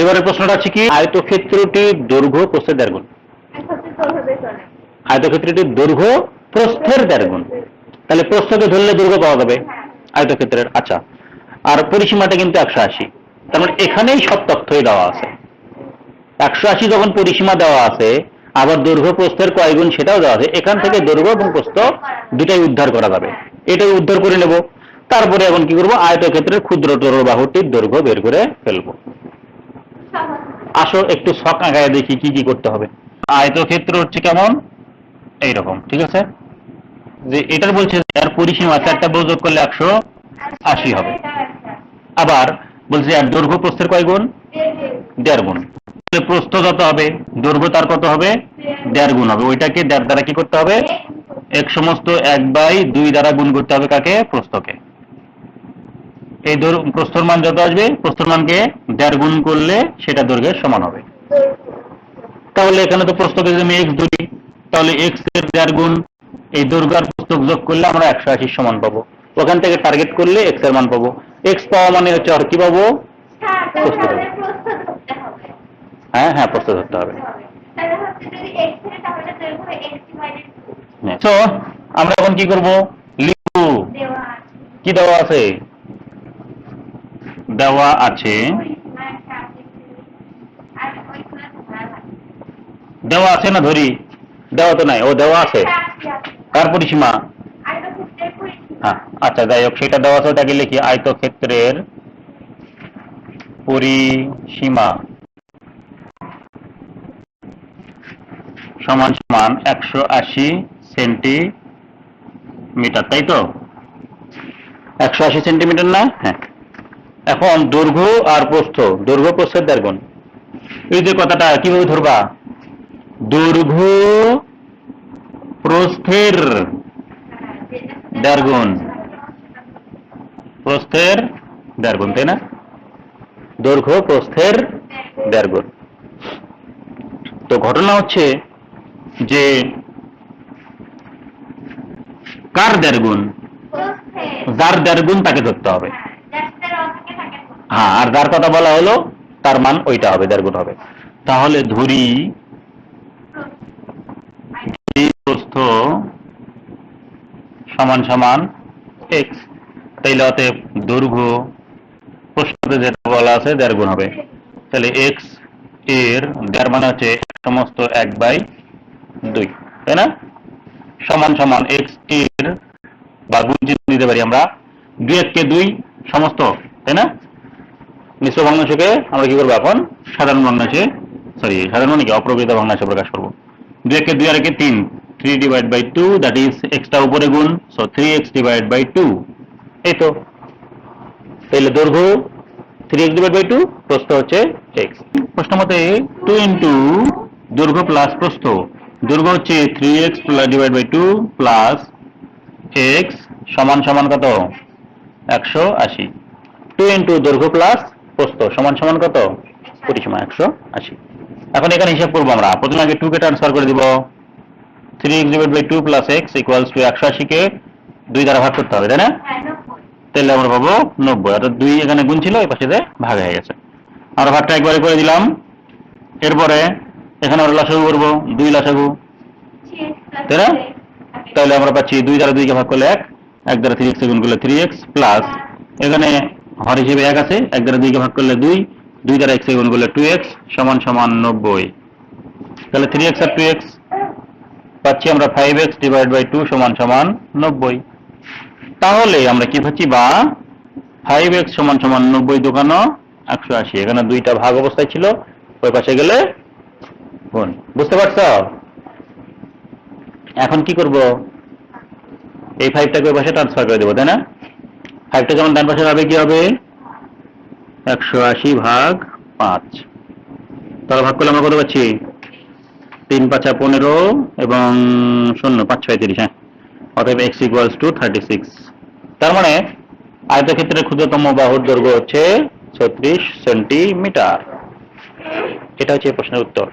এবারে প্রশ্নটা আছে কি? আয়তক্ষেত্রটির দৈর্ঘ্য, প্রস্থের দেড় গুণ আয়তক্ষেত্রটির দৈর্ঘ্য, প্রস্থের দেড় গুণ তাহলে প্রস্থকে ধরলে দৈর্ঘ্য পাওয়া যাবে আয়তক্ষেত্রের। আচ্ছা আর পরিসীমাটা কিন্তু একশো আশি। তার মানে এখানেই সব তথ্যই দেওয়া আছে। একশো আশি যখন পরিসীমা দেওয়া আছে, আবার দৈর্ঘ্য, প্রস্থের কয় গুণ সেটাও দেওয়া আছে। এখান থেকে দৈর্ঘ্য এবং প্রস্থ দুটাই উদ্ধার করা যাবে। এটাই উদ্ধার করে নেব। তারপরে এখন কি করব? আয়তক্ষেত্রের ক্ষুদ্রতর বাহুটির দৈর্ঘ্য বের করে ফেলব। আসো একটু শখ আঁকায় দেখি কি কি করতে হবে। আয়তক্ষেত্র হচ্ছে কেমন? এইরকম, ঠিক আছে? যে এটার বলছে এর পরিসীমা চারটা যোগ করলে একশো আশি হবে। আবার বলছে আর দৈর্ঘ্য প্রস্থের কয় গুণ? দেড় গুণ। প্রস্থ যত হবে, দৈর্ঘ্য তার কত হবে? দেড় গুণ হবে। ওইটাকে দেড় দ্বারা কি করতে হবে? এক সমস্ত এক বাই দুই দ্বারা গুণ করতে হবে কাকে? প্রস্থকে। এই প্রস্থর মান যত আসবে প্রস্তর মানকে দেড় গুণ করলে সেটা দৈর্ঘ্যের সমান হবে। তাহলে এখানে তো যদি আমি এক্স ধরি তাহলে এক্সের দেড় গুণ এই দৈর্ঘ্য আর প্রস্থক যোগ করলে আমরা একশো আশির সমান পাবো। ওখান থেকে টার্গেট করলে এক্সের মান পাবো। এক্স পাওয়া মানে হচ্ছে আর কি পাবো? হ্যাঁ হ্যাঁ প্রস্থ ধরতে হবে। আমরা এখন কি করব? লিখব। কি দেওয়া আছে? দেওয়া আছে। দেওয়া আছে না ধরি? দেওয়া তো নাই, ও দেওয়া আছে। কার পরিসীমা? হ্যাঁ আচ্ছা যাই হোক, সেটা দেওয়া আছে, ওটাকে লিখি আয়তক্ষেত্রের পরিসীমা। সমান সমান একশো আশি সেন্টিমিটার, তাই তো? একশো আশি সেন্টিমিটার না? হ্যাঁ। এখন দৈর্ঘ্য আর প্রস্থ দৈর্ঘ্য প্রস্থের দেড় গুণ এই যে কথাটা, কীভাবে ধরবা? দৈর্ঘ্য প্রস্থের দেড় গুণ প্রস্থের দেড় গুণ তাই না? দৈর্ঘ্য প্রস্থের দেড় গুণ তো ঘটনা হচ্ছে যে কার দেড় গুণ যার দেড় গুণ তাকে ধরতে হবে। হ্যাঁ আর যার কথা বলা হলো, তার মান ওইটা হবে দেড় গুণ হবে। তাহলে ধরি প্রস্থ সমান সমান এক্স তাইলে অতএব দৈর্ঘ্য প্রশ্নতে যেটা বলা আছে দেড় গুণ হবে। তাহলে এক্সের দেড় মানে হচ্ছে সমস্ত এক বাই দুই, তাই না? সমান সমান এক্সের বা গুণ দিতে পারি আমরা, দুই এককে দুই সমস্ত, তাই না? মিশ্র ভগ্নাংশকে আমরা কি করব এখন? সাধারণ ভগ্নাংশে সরি সাধারণ মানে কি? অপ্রকৃত ভগ্নাংশে প্রকাশ করব। দুই একে দুই আর একে তিন। Three divide by two that is extra উপরে গুণ so three x divide by two এই তো। তাহলে দৈর্ঘ্য three x divide by two প্রস্থ হচ্ছে এক্স প্রশ্ন মতে টু ইন্টু দৈর্ঘ্য প্লাস প্রস্থ। দৈর্ঘ্য হচ্ছে three x divide by two plus x সমান সমান কত? একশো আশি। টু ইন্টু দৈর্ঘ্য প্লাস প্রস্থ সমান সমান কত? পরিসীমা একশো আশি। এখন এখানে হিসাব করব আমরা। প্রথমে আগে কে ট্রান্সফার করে দিব। Three x by two plus x equals to একশো আশিকে দুই দ্বারা ভাগ করতে হবে, তাই না? তাহলে আমরা পাবো নব্বই। অর্থাৎ দুই এখানে গুণ ছিল, এই পাশে ভাগ হয়ে গেছে। আমরা ভাগটা একবারে করে দিলাম। এরপরে এখানে আমরা লসাগু করব, দুই লসাগু। তাই না? তাহলে আমরা পাচ্ছি দুই দ্বারা দুইকে ভাগ করলে এক। এক দ্বারা থ্রি এক্স গুণ করলে থ্রি এক্স প্লাস এখানে হর হিসেবে এক আছে, এক দ্বারা দুইকে ভাগ করলে দুই দুই দ্বারা এক্স গুণ করলে টু এক্স সমান সমান নব্বই। তাহলে থ্রি এক্স আর টু এক্স পাচ্ছি আমরা five x divide by two সমান সমান নব্বই। তাহলে আমরা কি পাচ্ছি বা ফাইভ এক্স সমান সমান নব্বই দোকানো একশো আশি। এখানে দুইটা ভাগ অবস্থায় ছিল, ওই পাশে গেলে গুণ। বুঝতে পারছ? এখন কি করব? এই ফাইভটাকে ওই পাশে ট্রান্সফার করে দেবো, তাই না? ফাইভটা যেমন ডান পাশে হবে কি হবে? একশো আশি ভাগ পাঁচ। তাহলে ভাগ করলে আমরা কত পাচ্ছি? তিন পাঁচা পনেরো এবং শূন্য, পাঁচ ছয় তিরিশ হ্যাঁ। অতএব x equals to thirty six তার মানে আয়তক্ষেত্রের ক্ষুদ্রতম বাহুর দৈর্ঘ্য হচ্ছে ছত্রিশ সেন্টিমিটার। এটা হচ্ছে প্রশ্নের উত্তর।